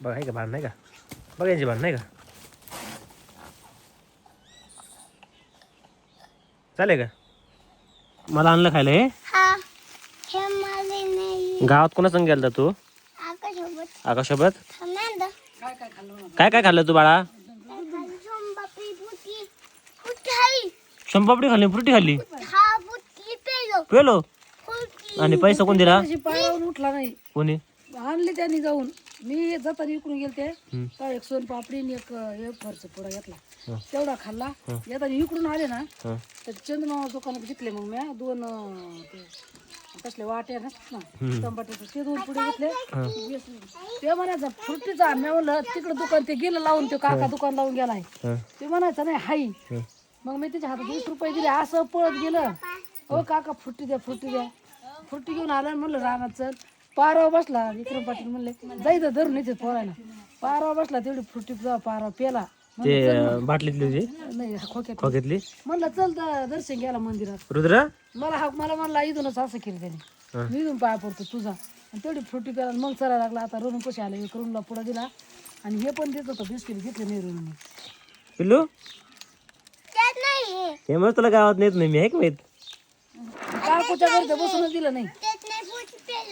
बघा आहे का भांड नाही का बघा यांची भांड नाही का चालेल का मला आणलं खायला हे हा हे गावात कोणा संग गेलता तू आकाशोबत काय काय खाल्लं तू बाळा शंपापडी खाल्ली फ्रुटी खाल्ली हा पेलो आणि पैसा कोण दिला कोणी आणली त्यांनी जाऊन मी जाताना इकडून गेलते. तर एक सोन पापडी आणि एक एक फरच पुडा घेतला. तेवढा खाल्ला येताना इकडून आले ना. तर चंद्रमामा दुकानात घेतले मग मी दोन ते कसले नसतात ना. टमाट्याचे ते दोन पुढे घेतले ते म्हणायचं फ्रुटीचा मी म्हणलं तिकडं दुकान ते गेलं लावून ते काका दुकान लावून गेलाय हं. ते म्हणायचं नाही हाई. मग मी त्याच्या हातात वीस रुपये दिले असं पळत गेलं हो काका फ्रुटी द्या फ्रुटी द्या फ्रुटी घेऊन आला म्हणलं रानात चल पारावर बसला विक्रम पाटील म्हणले जायचं धरून येते पोरायला. पारावर बसला तेवढी फ्रुटी पारा पेला. ते बाटलीतली होती? नाही खोक्यात खोक्यातली. म्हणलं चल तर दर्शन घ्यायला मंदिरात. रुद्र? मला हा मला म्हणला इथूनच असं केलं त्याने. मी इथून पाया पडतो तुझा आणि तेवढी फ्रुटी प्याला मग चला लागला. आता रणू कशी आले? एक रणूला पुढं दिला. आणि हे पण देत होतं बिस्किट घेतले नाही रणूने पिल्लू? हे मग तुला गावात नेत नाही मी आहे का माहीत? काकूच्या घरी तर बसूनच दिलं नाही.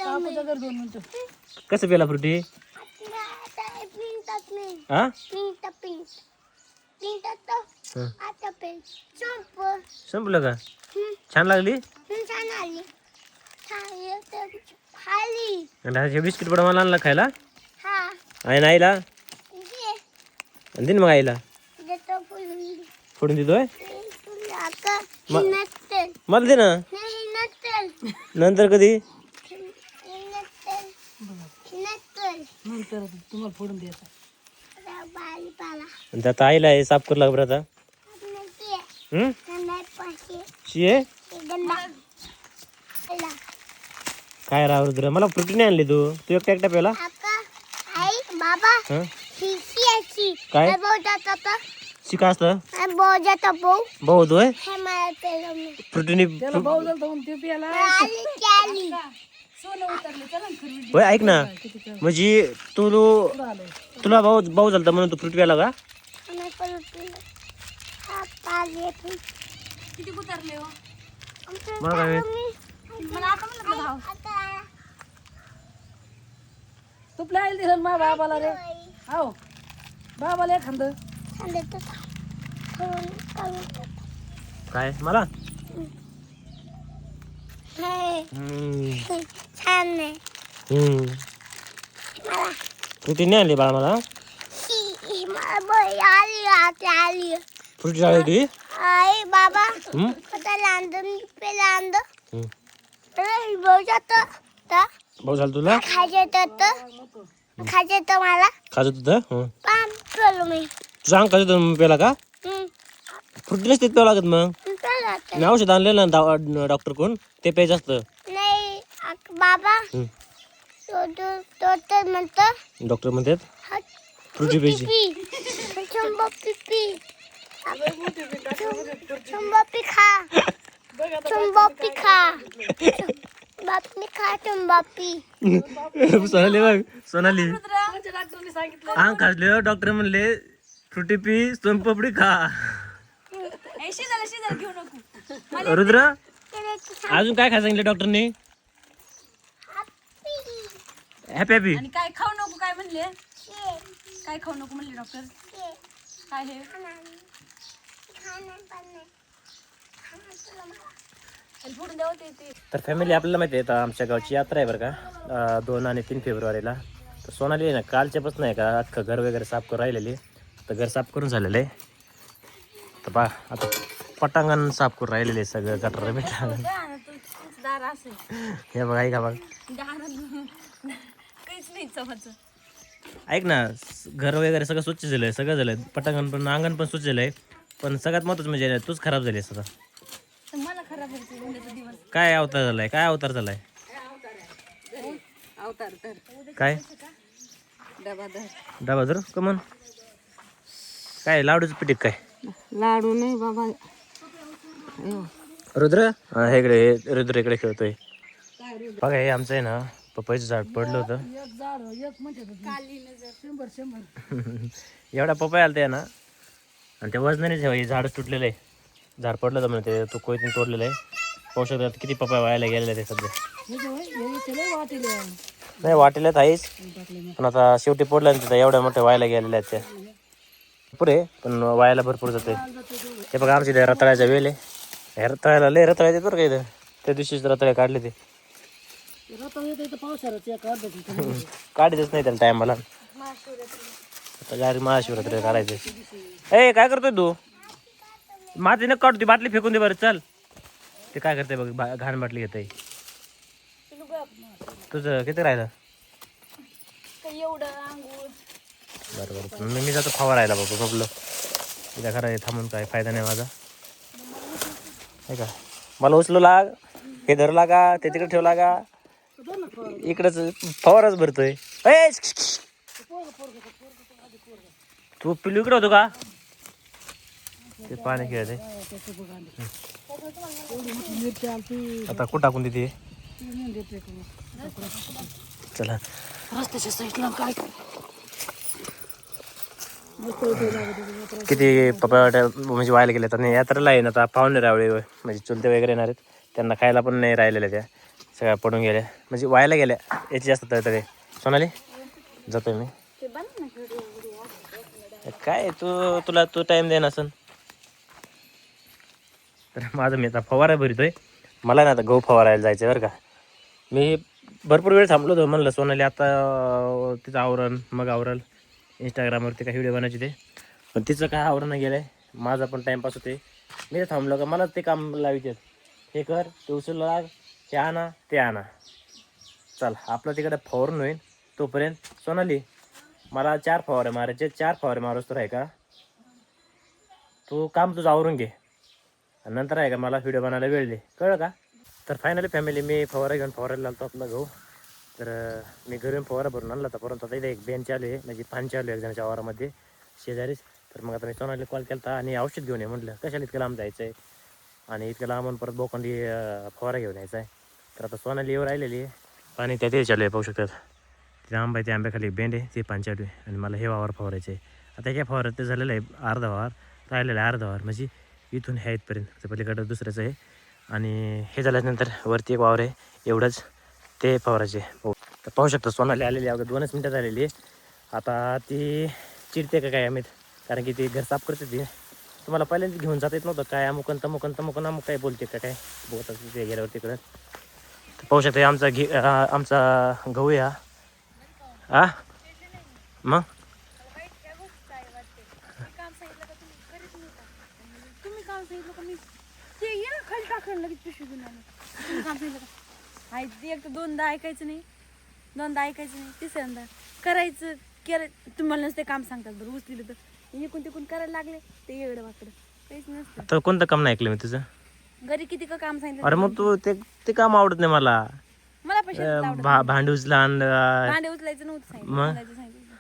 दोन मिनिटं. कसं पेला फ्रुटी? हा हं. संपलं का? छान लागली? आणि हे बिस्किट पण मला आणलं खायला. आहे ना आईला? आणि दिन मग आईला. फोडून देतोय? मला दे ना. नंतर कधी नसतं नसतं नंतर तुम्हाला फोडून द्यायचा आईला हे साफ करू लागलं आता. काय राव रुद्र मला फ्रुटी नाही आणली तू. तू एकटा एकटा पेला आका आई बाबा हं शिशी अशी काय? शिका असतं भाऊ हे ते प्याला होय ऐक ना. म्हणजे तू आलंय तुला भाऊ भाऊ झालता म्हणून तू फ्रुटी प्याला का? हा पाले किती उतरले हो? मला काय माहीत? मला आता म्हणलं भाऊ आता तुपल्या आईल दिलं मा बाबाला रे. हो बाबाला एखाद. काय मला. छान. मला फ्रुटी नाही आणली बाळा मला आली आली फ्रुटी झाली होती आई बाबा? आता लांद मी पे लांद. भाऊ जातो भाऊ झालं तुला खायचं येतं खायचं येतं मला होतं हं. पाम पेलो मी तुझं अंग खात होतं प्याला का. फ्रुटी नसते प्यावं लागत मग आता. मी औषध आणलेलं ना डॉक्टर कोण ते प्यायचं असतं. नाही आक- बाबा हम्म. तो तो तो तर म्हणतो डॉक्टर म्हणतात हा, फ्रुटी पी. पिपी खा शंभर पी खा. बापी खा. शंभर पी सोनाली बघ सोनाली. अंग खासले डॉक्टर म्हणले फ्रुटी पी सोनपापडी खा. घेऊ नको. रुद्र? अजून काय खाय सांगितलं डॉक्टरने? हॅपी हॅपी आणि काय खाऊ नको काय म्हणले? काय खाऊ नको म्हणले डॉक्टर? काय हे? आणि फोडून द्यावं ते ते. तर फॅमिली आपल्याला माहिती आहे आता आमच्या गावची यात्रा आहे बरं का. अं, दोन आणि तीन फेब्रुवारीला. तर सोनाली आहे ना कालच्यापासून आहे का अख्खं घर वगैरे साफ करून राहिलेली. तर घर साफ करून झालेलं आहे. तर पा आता पटांगण साफ करून राहिलेले आहे सगळं गटर बिटर असेल. हे बघा ऐका बघ. ऐक ना घर वगैरे सगळं स्वच्छ झालं आहे सगळं झालं आहे पटांगण पण अंगण पण स्वच्छ झालं आहे पण सगळ्यात महत्त्वाचं म्हणजे तूच खराब झाली आता. दिवस. काय अवतार झालाय? काय अवतार झालाय? काय? डबा धर. डबा धर कमन. काय लाडूचं पिटीक काय? लाडू नाही बाबा. रुद्र? हा, हे इकडे हे रुद्र इकडे खेळतोय. बघा हे आमचं आहे ना पपईचं झाड पडलं होतं. एक झाड एक म्हणजे शंभर शंभर. एवढा पपई आला ते ना आणि ते वजनाने हे झाड तुटलेलं आहे. झाड पडलं होतं म्हणजे ते तो कोयतीने तोडलेलं आहे. पाहू शकतात किती पपई व्हायला गेलेलं आहे ते सध्या वाटेल आहे. नाही वाटेल्यात आहेच. पण आता शेवटी पडलं ना तिथं एवढ्या मोठ्या व्हायला गेलेल्या आहेत त्या. पुरे पण वायाला भरपूर जाते. ते बघा आमच्या इथे रताळ्याचा वेल. आहे ह्या रताळ्याला लय रताळे येतात बरं का इथं. त्या दिवशीच रताळे काढले ते. रताळ काढतच नाही त्याला टायमाला आता गाडी महाशिवरात्री करायचं ए काय करतोय तू? माती न काढ ती बाटली फेकून दे बरं चल. ते काय करते बघ बा- घाण बाटली घेते तुझं किती राहिलं? एवढं बरं बरं मी मी जातो फवारायला बाबा बघलो तिच्या घरा थांबून काय फायदा नाही माझा. नाही का? मला उचलू लाग. हे धरू लागा. ते तिकडे ठेवू लागा. इकडंच फवाराच भरतोय. ए, तू पिलू इकडे होतो का? ते पाणी खेळते. आता कुठं टाकून देते? चला. रस्त्याच्या साईडला काय मस्त इथे लागत होते. किती पपया म्हणजे व्हायला गेले आणि यात्रेला येईन ना आता पाहुणे रावळे म्हणजे चुलते वगैरे येणार आहेत. त्यांना खायला पण नाही राहिलेल्या त्या. सगळ्या पडून गेल्या. म्हणजे व्हायला गेल्या. याची जास्त तरी. सोनाली जातोय मी. काय तू? तुला तू टाईम दे नसन तर माझं मी आता फवारा भरतोय. मला ना आता गहू फवारायला जायचं बरं का. मी भरपूर वेळ थांबलो होतो. म्हणलं सोनाली आता तिचं आवरण मग आवरल इंस्टाग्रामवरती काही व्हिडिओ बनायचे ते. पण तिचं काय आवरण गेलं आहे माझा पण टाईमपास होते मी तर थांबलो का मला ते काम लावायचे हे कर ते उचल लाग हे आणा ते आणा. चल आपलं तिकडे फवारून होईल. तोपर्यंत सोनाली मला चार फवारे मारायचे चार फवारे मारूस तर आहे का? तू काम तुझं आवरून घे. नंतर आहे का मला व्हिडिओ बनायला वेळ दे. कळलं का? तर फायनली फॅमिली मी फवारा घेऊन फवारायला लागतो आपला गहू तर मी घरून फवारा भरून आणला होता. परंतु आता इथे एक बेन चालू आहे. म्हणजे पाणी चालू आहे एक जणाच्या वावरामध्ये शेजारीच. तर मग आता मी सोनाली कॉल केला होता आणि औषध घेऊन ये म्हटलं. कशाला इतकं लांब जायचं आहे आणि इतकं लांबून परत बोकंडी फवारा घेऊन यायचा आहे. तर आता सोनाली येऊ राहिलेली आहे. पाणी त्यातही चालू आहे पाहू शकतात. तिथे आंबा आहे ते आंब्याखाली एक बेंड आहे ते पाणी चालू आहे. आणि मला हे वावर फवारायचं आहे. आता ह्या फवारात ते झालेलं आहे अर्धा वावर. राहिलेला आहे अर्धा वावर. म्हणजे इथून ह्या इथपर्यंत. पलीकडं दुसऱ्याचं आहे. आणि हे झाल्यानंतर वरती एक वावर आहे. एवढंच. ते फवारायचे हो. तर पाहू शकता सोनाली आलेली आहे अगं दोनच मिनटात आलेली आता ती चिडते का काय आम्ही कारण की ती घर साफ करते ती. तुम्हाला पहिल्यांदा घेऊन जात येत नव्हतं. काय अमुकन तमुकन तमुकन अमुक काय बोलते का काय? बोलतात तिथे गेल्यावर तिकडं. पाहू शकता आमचा घे आमचा गहू या हा. आ? मग? तुम्ही काम सांगितलं का मी? ते ये ना खाली टाकलं लगेच पिशवी घेऊन आलो. तुम्ही काम सांगितलं का? ते एक दोनदा ऐकायचं नाही. दोनदा ऐकायचं नाही. तिसऱ्यांदा करायचं केलं तुम्हाला नसते काम सांगतात बरं उचलेलं तर. इकून तिकून करायला लागले ते येडं वाकडं. काहीच नसतं. कोणतं काम नाही ऐकलं मी तुझं? घरी किती का काम सांगितलं अरे मग तू ते ते काम आवडत नाही मला. मला पैसे अं, भा भांडी उचला आणि, भांडे उचलायचं नव्हतं सांगितलं मग? उचलायचं सांगितलं.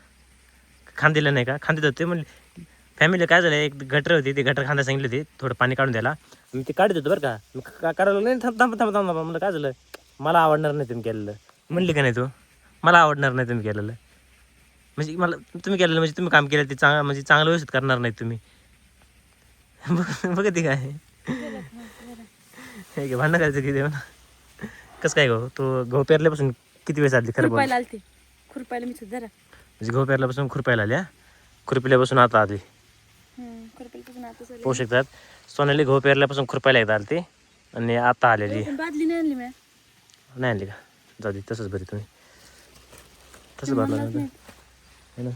खांदिलं नाही का? खांदित होते म्हणले फॅमिली काय झालं एक गटर होती ते गटर खांदा सांगितली होती थोडं पाणी काढून द्यायला. मी ते काढत होतो बरं का? मी का- काढायला लागलो, नाही थांब थांब थांब थांब थांब म्हणलं काय झालं? मला आवडणार नाही तुम्ही केलेलं. म्हणली का नाही तू? मला आवडणार नाही तुम्ही केलेलं. म्हणजे मला तुम्ही केलेलं म्हणजे तुम्ही काम केलं ते चांगलं म्हणजे चांगलं व्यवस्थित करणार नाही तुम्ही. बघ बघ ते काय. हे घे, भांडणं करायचं किती म्हणा कसं काय गहू तो गहू पेरल्यापासून किती वेळ आली खरं बोल. खुरपायला आलते. खुरपायला मी जरा. म्हणजे गहू पेरल्यापासून खुरपायला आल्या खुरपिल्यापासून आता आली. खुरपायला आता पाहू शकतात सोनाली गहू पेरल्यापासून खुरपायला एकदा आली आणि आता आलेली. पण बादली नाही आणली मी. नाही आणली का? जाऊ दे तसंच बरी तुम्ही. तसं भरलं नव्हतं है ना?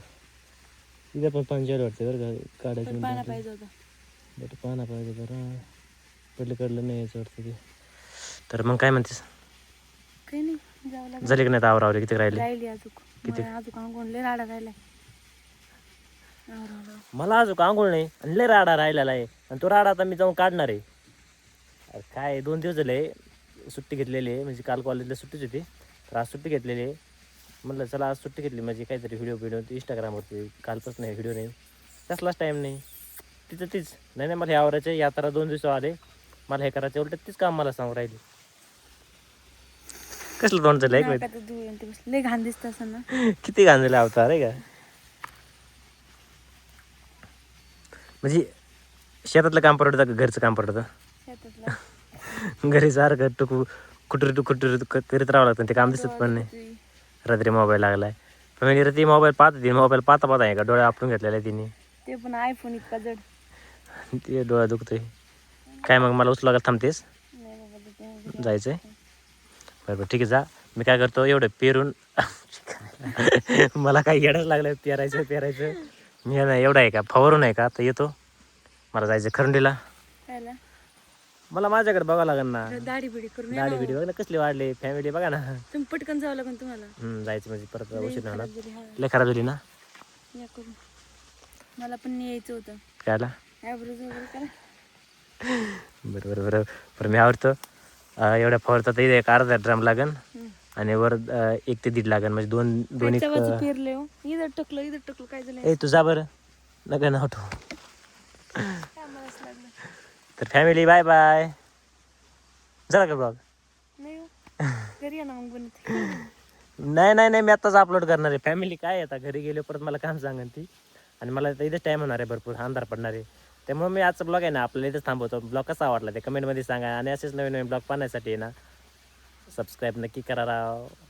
तिथे पण पंचायत वाटते बरं का? काढायचं पाना म्हणतात. पाहिजे होता. पाना पाहिजे बरं पडलं कडलं नाही यायचं वाटतं ते. तर मग काय म्हणतेस? काही नाही जावं लागेल. झाली की नाही आवरावरी? किती राहिले? राहिली अजून. मला अजून अंगोण लय राडा राहिलाय. आवरा, आवरा. मला अजून आंघोळ नाही आणि लय राडा राहिलेला आहे. आणि तो राडा आता मी जाऊन काढणार आहे. अरे काय दोन दिवस झाले. सुट्टी घेतलेली आहे. म्हणजे काल कॉलेजला सुट्टीच होती. तर आज सुट्टी घेतलेली आहे. म्हटलं चला आज सुट्टी घेतली. म्हणजे काहीतरी व्हिडिओ व्हिडिओ इंस्टाग्रामवरती कालपासून नाही व्हिडिओ नाही. कसलाच टाईम नाही. तिचं तीच. नाही नाही मला हे आवरायचं यात्रा दोन दिवस आले. मला हे करायचं उलट तीच काम मला सांगू राहिली. कसलं तोंड ऐक. लय घाण दिसत असं ना. किती गांजले अवतार आहे का? म्हणजे शेतातलं काम परवडतं का घरचं काम परवडतं? घरी सारखं टुकू कुठरी टुकू कुठरी क- करीत राहावं लागतं ते काम दिसत पण नाही. रात्री मोबाईल लागलाय. फॅमिली रात्री मोबाईल पाहत होती मोबाईल पाहता पाहता आहे का डोळे आपटून घेतलेला आहे तिने. ते पण आयफोन इतका जड. ते डोळा दुखतोय. काय मग मला उचला का थांबतेस? जायचंय? बरं बरं ठीक आहे जा. मी काय करतो एवढं पेरून मला काही येडच लागलं पेरायचं पेरायचं. मी एवढं आहे का फवारून आहे का आता येतो. मला जायचं खरंडीला. मला माझ्याकडे बघावं लागेल ना. दाढी बिडी करून या गाडी ना. बिडी बघ ना कसली वाढली. फॅमिली बघा ना. तुम्ही पटकन जावं लागेल तुम्हाला. हम्म, जायचं म्हणजे परत उशीर नाही होणार हा. लय खराब झाली ना? या करून. मला पण यायचं होतं. कायला? ॲव्हरेज वगैरे करा. बरं बरं बरं. बरं मी आवडतो. अं, एवढ्या फवारता तर एक अर्धा ड्रम लागन. आणि वर अं, एक ते दीड लागन. म्हणजे दोन दोन एक पेरले हो. इथं टकलं इथं टकलं काय झालं ए तू जा बरं. नका ना उठू तर फॅमिली बाय बाय झाला का ब्लॉग नाही हो. नाही नाही नाही मी आत्ताच अपलोड करणार आहे. फॅमिली काय आता? घरी गेलो परत मला काम सांगन ती. आणि मला आता इथेच टाईम होणार आहे भरपूर. अंधार पडणार आहे. त्यामुळे मी आजचा ब्लॉग आहे ना आपल्याला इथेच थांबवतो. ब्लॉग कसा आवडला ते कमेंटमध्ये सांगा. आणि असेच नवीन नवीन ब्लॉग पाहण्यासाठी आहे ना सबस्क्राईब नक्की करा राव.